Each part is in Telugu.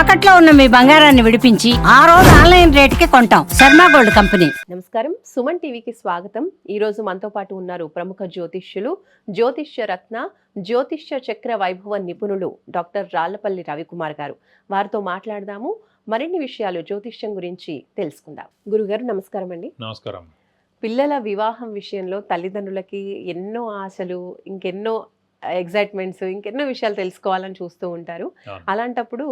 తాకట్లో ఉన్న మీ బంగారాన్ని విడిపించి ఆ రోజు ఆన్లైన్ రేటుకి కొంటాం. Sharma gold company. నమస్కారం. సుమన్ టీవీకి స్వాగతం. ఈ రోజు మనతో పాటు ఉన్నారు ప్రముఖ జ్యోతిష్యులు జ్యోతిష్య రత్న జ్యోతిష్య చక్ర వైభవ నిపుణులు డాక్టర్ రాళ్ళపల్లి రవికుమార్ గారు. వారితో మాట్లాడదాము. మరిన్ని విషయాలు జ్యోతిష్యం గురించి తెలుసుకుందాం. గురుగారు నమస్కారం అండి. నమస్కారం. పిల్లల వివాహం విషయంలో తల్లిదండ్రులకి ఎన్నో ఆశలు ఇంకెన్నో ఎగ్జైట్మెంట్స్ ఇంకెన్నో విషయాలు తెలుసుకోవాలని చూస్తూ ఉంటారు. అలాంటప్పుడు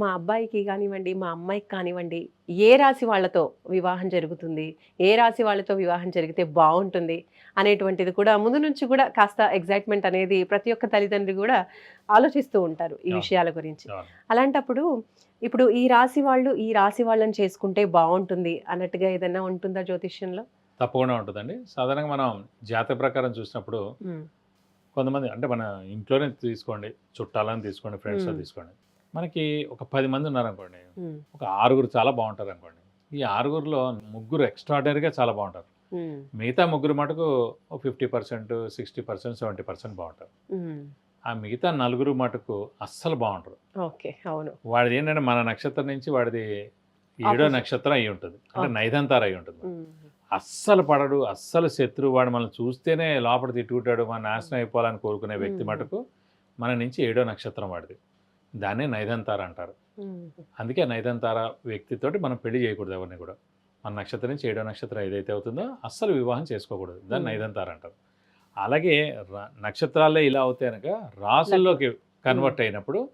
మా అబ్బాయికి కానివ్వండి మా అమ్మాయికి కానివ్వండి ఏ రాశి వాళ్ళతో వివాహం జరుగుతుంది? ఏ రాశి వాళ్ళతో వివాహం జరిగితే బాగుంటుంది? అనేటువంటిది కూడా ముందు నుంచి కూడా కాస్త ఎగ్జైట్మెంట్ అనేది ప్రతి ఒక్క తల్లిదండ్రి కూడా ఆలోచిస్తూ ఉంటారు ఈ. విషయాల గురించి. అలాంటప్పుడు ఇప్పుడు ఈ రాశి వాళ్ళు ఈ రాశి వాళ్ళని చేసుకుంటే బాగుంటుంది అన్నట్టుగా ఏదైనా ఉంటుందా జ్యోతిష్యంలో? తప్పకుండా ఉంటుందండి. సాధారణంగా మనం జాతక ప్రకారం చూసినప్పుడు కొంతమంది అంటే మన ఇంట్లోనే తీసుకోండి చుట్టాలని తీసుకోండి ఫ్రెండ్స్. తీసుకోండి. మనకి ఒక పది మంది ఉన్నారనుకోండి ఒక ఆరుగురు చాలా బాగుంటారు అనుకోండి ఈ ఆరుగురులో ముగ్గురు ఎక్స్ట్రాడనరీగా చాలా బాగుంటారు. మిగతా ముగ్గురు మటుకు fifty percent sixty percent seventy percent బాగుంటారు. ఆ మిగతా నలుగురు మటుకు అస్సలు బాగుంటారు ఓకే అవును. వాడిది ఏంటంటే మన నక్షత్రం నుంచి వాడిది ఏడో. నక్షత్రం అయి ఉంటుంది అంటే. నైదంతార అయి ఉంటుంది అస్సలు పడడు అస్సలు శత్రువు. వాడు మనం చూస్తేనే లోపల తిట్టుకుంటాడు మన నాశనం అయిపోవాలని కోరుకునే వ్యక్తి. మటుకు మన నుంచి ఏడో నక్షత్రం వాడిది. దాన్నే నైదంతార అంటారు. అందుకే నైదంతార వ్యక్తితోటి మనం పెళ్ళి చేయకూడదు ఎవరిని కూడా. మన నక్షత్రం నుంచి ఏడో నక్షత్రం ఏదైతే అవుతుందో అస్సలు వివాహం చేసుకోకూడదు. దాన్ని. నైదంతార అంటారు. అలాగే నక్షత్రాలే ఇలా అవుతాయి కనుక రాసుల్లోకి కన్వర్ట్ అయినప్పుడు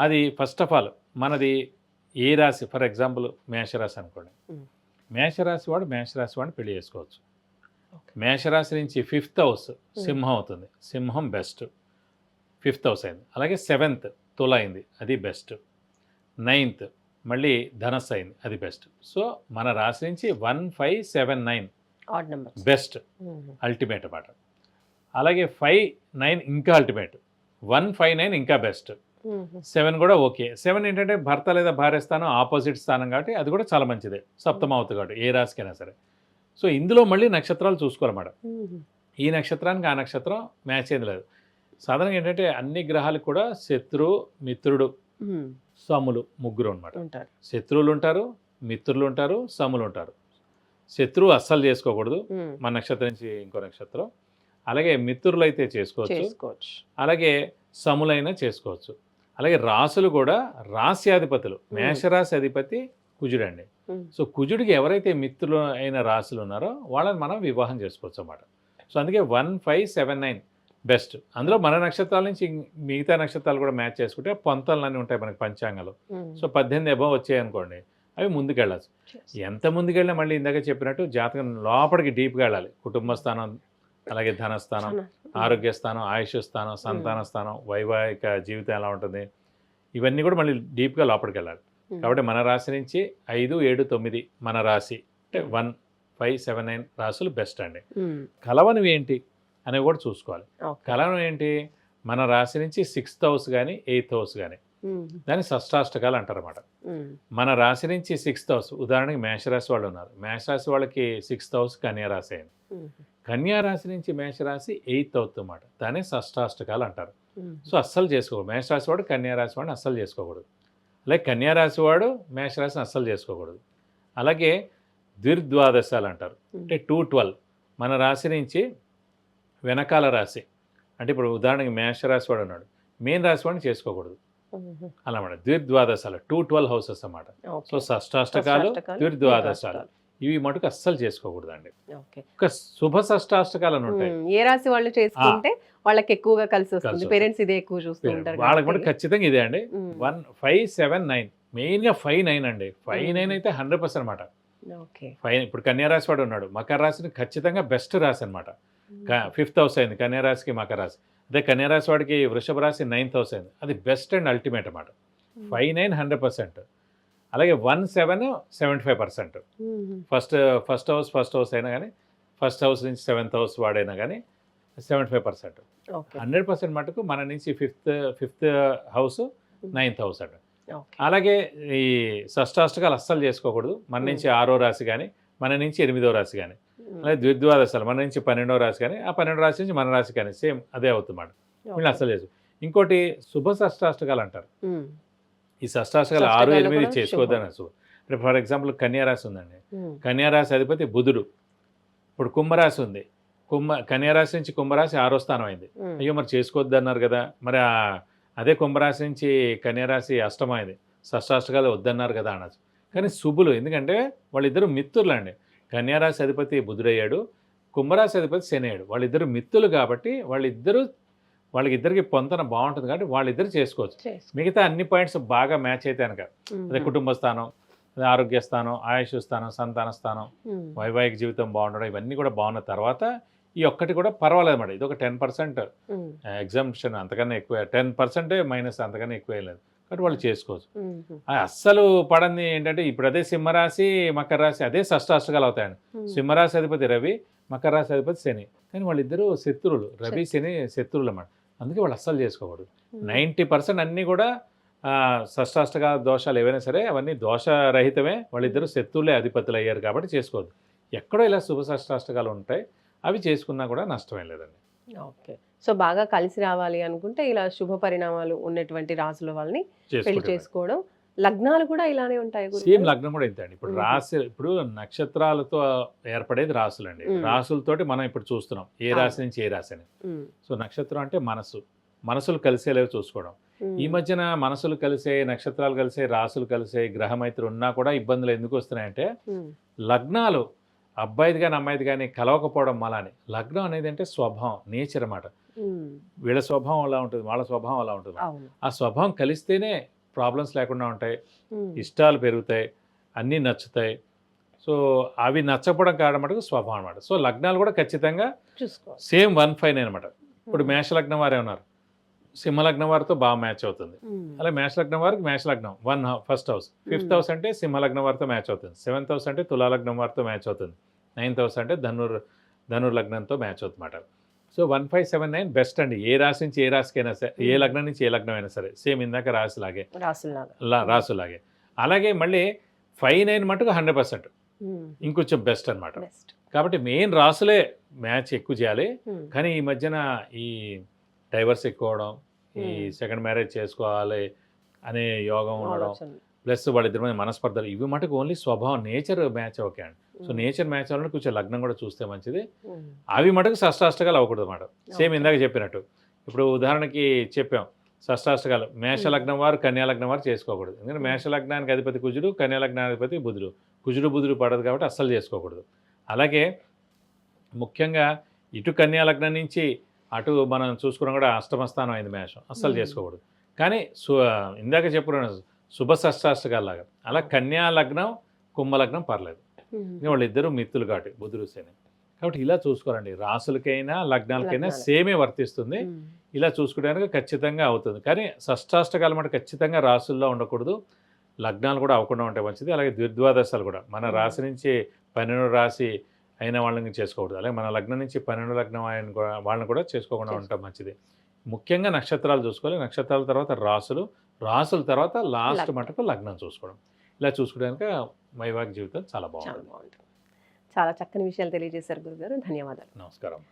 అది ఫస్ట్ ఆఫ్ ఆల్ మనది ఏ రాశి ఫర్ ఎగ్జాంపుల్ మేషరాశి అనుకోండి. మేషరాశి వాడు మేషరాశి వాడిని పెళ్ళి చేసుకోవచ్చు. మేషరాశి నుంచి ఫిఫ్త్ హౌస్ సింహం అవుతుంది. సింహం బెస్ట్. ఫిఫ్త్ హౌస్ అయింది. అలాగే సెవెంత్ తుల అయింది. అది బెస్ట్. నైన్త్ మళ్ళీ ధనస్సు అయింది. అది బెస్ట్. సో మన రాశి నుంచి one five seven nine best. Ultimate అన్నమాట. అలాగే ఫైవ్ నైన్ ఇంకా అల్టిమేట్. వన్ ఫైవ్ నైన్ ఇంకా బెస్ట్. సెవెన్ కూడా ఓకే. సెవెన్ ఏంటంటే భర్త లేదా భార్య స్థానం ఆపోజిట్ స్థానం కాబట్టి అది కూడా చాలా మంచిదే. సప్తమ అవుతుంది కాబట్టి ఏ రాశికైనా సరే. సో ఇందులో మళ్ళీ నక్షత్రాలు చూసుకోరన్నమాట. ఈ నక్షత్రానికి ఆ నక్షత్రం మ్యాచ్ అయింది లేదు. సాధారణంగా ఏంటంటే అన్ని గ్రహాలు కూడా శత్రు మిత్రుడు సములు ముగ్గురు అనమాట శత్రువులు ఉంటారు మిత్రులు ఉంటారు సములు ఉంటారు. శత్రువు అస్సలు చేసుకోకూడదు. మన నక్షత్రం నుంచి ఇంకో నక్షత్రం. అలాగే మిత్రులు అయితే చేసుకోవచ్చు. చేసుకోవచ్చు. అలాగే సములైనా చేసుకోవచ్చు. అలాగే రాసులు కూడా రాస్యాధిపతులు. మేషరాశి అధిపతి కుజుడండి. సో కుజుడికి ఎవరైతే మిత్రులు అయిన రాశులు ఉన్నారో వాళ్ళని మనం వివాహం చేసుకోవచ్చు అన్నమాట. సో అందుకే one five seven nine best. అందులో మన నక్షత్రాల నుంచి మిగతా నక్షత్రాలు కూడా మ్యాచ్ చేసుకుంటే పొంతలన్నీ ఉంటాయి మనకి పంచాంగాలు. సో పద్దెనిమిది అబవ్ వచ్చాయి అనుకోండి అవి ముందుకెళ్ళచ్చు. ఎంత ముందుకెళ్ళినా మళ్ళీ ఇందాక చెప్పినట్టు జాతకం లోపలికి డీప్గా వెళ్ళాలి. కుటుంబ స్థానం అలాగే ధనస్థానం. ఆరోగ్య స్థానం ఆయుష్ స్థానం సంతాన స్థానం వైవాహిక జీవితం ఎలా ఉంటుంది? ఇవన్నీ కూడా మళ్ళీ డీప్గా లోపలికి వెళ్ళాలి కాబట్టి మన రాశి నుంచి ఐదు ఏడు తొమ్మిది మన రాశి అంటే వన్ ఫైవ్ సెవెన్ నైన్ రాశులు బెస్ట్ అండి. ఉమ్, కలవనివి ఏంటి అనేవి కూడా చూసుకోవాలి. కలవని ఏంటి? మన రాశి నుంచి సిక్స్త్ హౌస్ కానీ ఎయిత్ హౌస్ కానీ దాన్ని షష్టాష్టకాలు అంటారన్నమాట. మన రాశి నుంచి సిక్స్త్ హౌస్ ఉదాహరణకి మేషరాశి వాళ్ళు ఉన్నారు. మేషరాశి వాళ్ళకి సిక్స్త్ హౌస్ కన్యా రాశి అయింది ఉమ్, కన్యా రాశి నుంచి మేషరాశి ఎయిత్ అవుతుంది అన్నమాట దాన్ని షష్టాష్టకాలు అంటారు. సో అస్సలు చేసుకోకూడదు. మేషరాశి వాడు కన్యా రాశి వాడిని అస్సలు చేసుకోకూడదు. అలాగే కన్యా రాశి వాడు మేషరాశిని అస్సలు చేసుకోకూడదు. అలాగే ద్విర్ద్వాదశాలు అంటారు. అంటే టూ ట్వెల్వ్. మన రాశి నుంచి వెనకాల రాశి. అంటే ఇప్పుడు ఉదాహరణకి మేషరాశి వాడు ఉన్నాడు. మెయిన్ రాశి వాడిని చేసుకోకూడదు. అలా అన్నమాట. ద్విర్ద్వాదశాలు. టూ ట్వెల్వ్ హౌసెస్ అన్నమాట. సో షష్టాష్టకాలు, ద్విర్ద్వాదశాలు. ఇవి మటుకు అస్సలు చేసుకోకూడదు అండి ఓకే. ఒక శుభ షష్టాష్టకాలు అని ఉంటాయి. ఏ రాశి వాళ్ళు చేసుకుంటే వాళ్ళకి ఎక్కువగా కలిసి వస్తుంది. పేరెంట్స్ ఇదే ఎక్కువ చూస్తూ ఉంటారు వాళ్ళకి కూడా కాబట్టి. ఖచ్చితంగా ఇదే అండి. One five seven nine. మెయిన్గా ఫైవ్ నైన్ అండి. ఫైవ్. నైన్ అయితే హండ్రెడ్ పర్సెంట్ అనమాట ఓకే. ఫైవ్ ఇప్పుడు కన్యారాశి వాడు ఉన్నాడు. మకర రాశిని ఖచ్చితంగా బెస్ట్ రాశి అనమాట ఫిఫ్త్ హౌస్ అయింది. కన్యారాశికి మకర రాశి. అదే కన్యారాశి వాడికి వృషభ రాశి నైన్త్ హౌస్ అయింది. అది బెస్ట్ అండ్ అల్టిమేట్ అనమాట ఫైవ్ నైన్ హండ్రెడ్ పర్సెంట్. అలాగే one seven seventy five percent. First first house first house అయినా కానీ ఫస్ట్ హౌస్ నుంచి సెవెంత్ హౌస్ వాడైనా కానీ seventy five percent. Hundred percent మటుకు మన నుంచి fifth fifth house ninth house అండి అలాగే ఈ షష్టాష్టకాలు అస్సలు చేసుకోకూడదు. మన నుంచి ఆరో రాశి కానీ మన నుంచి ఎనిమిదో రాశి కానీ అలాగే ద్విద్వాదశాలు మన నుంచి పన్నెండో రాశి కానీ ఆ పన్నెండో రాశి నుంచి మన రాశి కానీ సేమ్ అదే అవుతుందన్నమాట. వీళ్ళు ఓకే. అస్సలు లేదు ఇంకోటి శుభ షష్టాష్టకాలు అంటారు. ఈ షష్టాష్టకాలు ఆరు ఎనిమిది చేసుకోవద్దని అసలు. అంటే ఫర్ ఎగ్జాంపుల్ కన్యారాశి ఉందండి. కన్యారాశి అధిపతి బుధుడు. ఇప్పుడు కుంభరాశి ఉంది. కుంభ కన్యారాశి నుంచి కుంభరాశి ఆరో స్థానం అయింది. అయ్యో మరి చేసుకోవద్దు అన్నారు కదా. మరి అదే కుంభరాశి నుంచి కన్యారాశి అష్టమైంది షష్టాష్టకాలు వద్దన్నారు కదా అనొచ్చు. కానీ శుభులు ఎందుకంటే వాళ్ళిద్దరు మిత్రులు అండి కన్యారాశి అధిపతి బుధుడయ్యాడు. కుంభరాశి అధిపతి శని అయ్యాడు. వాళ్ళిద్దరు మిత్రులు కాబట్టి వాళ్ళిద్దరూ వాళ్ళకిద్దరికి పొంతన బాగుంటుంది కాబట్టి వాళ్ళిద్దరు చేసుకోవచ్చు. చేసుకో. మిగతా అన్ని పాయింట్స్ బాగా మ్యాచ్ అయితే కనుక అదే కుటుంబ స్థానం అదే ఆరోగ్య స్థానం ఆయుష్ స్థానం సంతాన స్థానం వైవాహిక జీవితం బాగుండడం ఇవన్నీ కూడా బాగున్న తర్వాత ఈ ఒక్కటి కూడా పర్వాలేదు అన్నమాట ఇది ఒక టెన్ పర్సెంట్ ఎగ్జామ్షన్ అంతకన్నా ఎక్కువ టెన్ పర్సెంటే మైనస్ అంతకన్నా ఎక్కువ లేదు. కాబట్టి వాళ్ళు చేసుకోవచ్చు. అస్సలు పడంది ఏంటంటే ఇప్పుడు అదే సింహరాశి మకర రాశి అదే షష్టాష్టకాలు అవుతాయండి సింహరాశి అధిపతి రవి మకర రాశి అధిపతి శని. కానీ వాళ్ళిద్దరూ శత్రువులు. రవి శని శత్రువులు అన్నమాట అందుకే వాళ్ళు అస్సలు చేసుకోకూడదు. నైంటీ పర్సెంట్ అన్నీ కూడా ఆ, షష్టాష్టక దోషాలు ఏవైనా సరే అవన్నీ దోషరహితమే వాళ్ళిద్దరూ శత్రువులే అధిపతులు అయ్యారు కాబట్టి చేసుకోవద్దు. ఎక్కడో ఇలా శుభ షష్టాష్టకాలు ఉంటాయి అవి చేసుకున్నా కూడా నష్టమేం లేదండి. ఓకే. సో బాగా కలిసి రావాలి అనుకుంటే ఇలా శుభ పరిణామాలు ఉన్నటువంటి రాసుల వాళ్ళని పెళ్ళి చేసుకోవడం లగ్నాలు కూడా ఇలానే ఉంటాయి సేమ్? లగ్నం కూడా ఇంతే అండి. ఇప్పుడు. రాశి ఇప్పుడు నక్షత్రాలతో ఏర్పడేది రాసులండి. మ్మ్. రాసులతోటి మనం ఇప్పుడు చూస్తున్నాం. ఏ. రాశి నుంచి ఏ రాశి అని. సో నక్షత్రం అంటే మనసు. మనసులు కలిసేలాగా చూసుకోవడం. ఈ మధ్యన మనసులు కలిసే నక్షత్రాలు కలిసే రాసులు కలిసే గ్రహమైత్రి ఉన్నా కూడా ఇబ్బందులు ఎందుకు వస్తున్నాయంటే లగ్నాలు అబ్బాయిది కానీ అమ్మాయిది కానీ కలవకపోవడం మలాని లగ్నం అనేది అంటే స్వభావం నేచర్ అన్నమాట. వీళ్ళ స్వభావం అలా ఉంటుంది వాళ్ళ స్వభావం అలా ఉంటుంది ఆ స్వభావం కలిస్తేనే ప్రాబ్లమ్స్ లేకుండా ఉంటాయి. ఇష్టాలు పెరుగుతాయి. అన్నీ నచ్చుతాయి. సో అవి నచ్చకపోవడం కారణం మటుకు స్వభావం అనమాట సో లగ్నాలు కూడా ఖచ్చితంగా సేమ్ వన్ ఫైవ్ అనమాట ఇప్పుడు ఉమ్, మేష లగ్నం వారే ఉన్నారు. సింహలగ్నం వారితో బాగా మ్యాచ్ అవుతుంది. అలా మేష లగ్నం వారికి మేష లగ్నం one first house. Fifth. House అంటే సింహలగ్నం వారితో మ్యాచ్ అవుతుంది. సెవెంత్ హౌస్ అంటే తులాలగ్నం వారితో మ్యాచ్ అవుతుంది. నైన్త్ హౌస్ అంటే ధనుర్ ధనుర్ లగ్నంతో మ్యాచ్ అవుతుందన్నమాట. So one five seven nine best అండి. ఏ రాశి నుంచి ఏ రాశికైనా సరే ఏ. లగ్నం నుంచి ఏ లగ్నం అయినా సరే సేమ్ ఇందాక రాశిలాగే. రాసులాగా అలాగే మళ్ళీ ఫైవ్ నైన్ మటుకు హండ్రెడ్ పర్సెంట్. ఇంకొంచెం బెస్ట్ అనమాట కాబట్టి మెయిన్ రాసులే మ్యాచ్ ఎక్కువ చేయాలి. కానీ ఈ మధ్యన ఈ డైవర్స్ ఎక్కువ అవడం ఈ. సెకండ్ మ్యారేజ్ చేసుకోవాలి అనే యోగం ఉండడం. ప్లస్ వాళ్ళిద్దరి మధ్య మనస్పర్ధలు ఇవి మటుకు ఓన్లీ స్వభావం నేచర్ మ్యాచ్ ఓకే అండి. సో నేచర్ మ్యాచ్ అవ్వాలని కొంచెం లగ్నం కూడా చూస్తే మంచిది. అవి మటుకు షష్టాష్టకాలు అవ్వకూడదు అన్నమాట సేమ్. ఇందాక చెప్పినట్టు. ఇప్పుడు ఉదాహరణకి చెప్పాం షష్టాష్టకాలు మేష. లగ్నం వారు కన్యా లగ్నం వారు చేసుకోకూడదు. ఎందుకంటే మేష లగ్నానికి అధిపతి కుజుడు కన్యా లగ్నానికి అధిపతి బుధుడు. కుజుడు బుధుడు పడదు కాబట్టి అస్సలు చేసుకోకూడదు. అలాగే ముఖ్యంగా ఇటు కన్యా లగ్నం నుంచి అటు మనం చూసుకున్నాం కూడా అష్టమ స్థానం అయింది మేషం. అస్సలు. చేసుకోకూడదు. కానీ సు ఇందాక చెప్పుకున్నాను శుభ షష్టాష్టకాలాగా అలా కన్యా లగ్నం కుంభ లగ్నం పర్లేదు. వాళ్ళిద్దరూ మిత్తులు కాబట్టి బుధుడు శని కాబట్టి ఇలా చూసుకోవాలండి. రాసులకైనా లగ్నాలకైనా లగ్నాలు. సేమే వర్తిస్తుంది. ఇలా చూసుకోవడానికి ఖచ్చితంగా అవుతుంది. కానీ షష్టాష్టకాలు మాట ఖచ్చితంగా రాసుల్లో ఉండకూడదు. లగ్నాలు కూడా అవ్వకుండా ఉంటే మంచిది. అలాగే ద్విద్వాదశాలు కూడా. మన. రాశి నుంచి పన్నెండు రాశి అయిన వాళ్ళని చేసుకోకూడదు. అలాగే మన లగ్నం నుంచి పన్నెండు లగ్నం అయిన వాళ్ళని కూడా చేసుకోకుండా ఉండటం మంచిది. ముఖ్యంగా నక్షత్రాలు చూసుకోవాలి. నక్షత్రాల తర్వాత రాసులు. రాసుల తర్వాత లాస్ట్. మటుకు లగ్నం చూసుకోవడం. ఇలా చూసుకోవడానికి వైవాహిక జీవితం చాలా బాగుంటుంది. చాలా చక్కని విషయాలు తెలియజేశారు గురుగారు. ధన్యవాదాలు. నమస్కారం.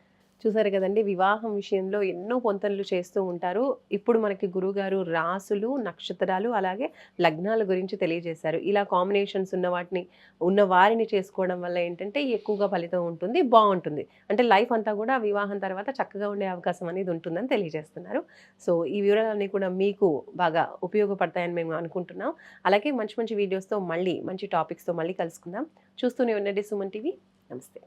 చూసారు కదండి వివాహం విషయంలో ఎన్నో పొంతనలు చేస్తూ ఉంటారు. ఇప్పుడు మనకి గురుగారు రాసులు నక్షత్రాలు అలాగే లగ్నాల గురించి తెలియజేశారు. ఇలా కాంబినేషన్స్ ఉన్న వాటిని ఉన్న వారిని చేసుకోవడం వల్ల ఏంటంటే ఎక్కువగా ఫలితం ఉంటుంది బాగుంటుంది. అంటే లైఫ్ అంతా కూడా వివాహం తర్వాత చక్కగా ఉండే అవకాశం అనేది ఉంటుందని తెలియజేస్తున్నారు. సో ఈ వివరాలన్నీ కూడా మీకు బాగా ఉపయోగపడతాయని మేము అనుకుంటున్నాం. అలాగే మంచి మంచి వీడియోస్తో మళ్ళీ మంచి టాపిక్స్తో మళ్ళీ కలుసుకుందాం. చూస్తూనే ఉండండి సుమన్ టీవీ. నమస్తే.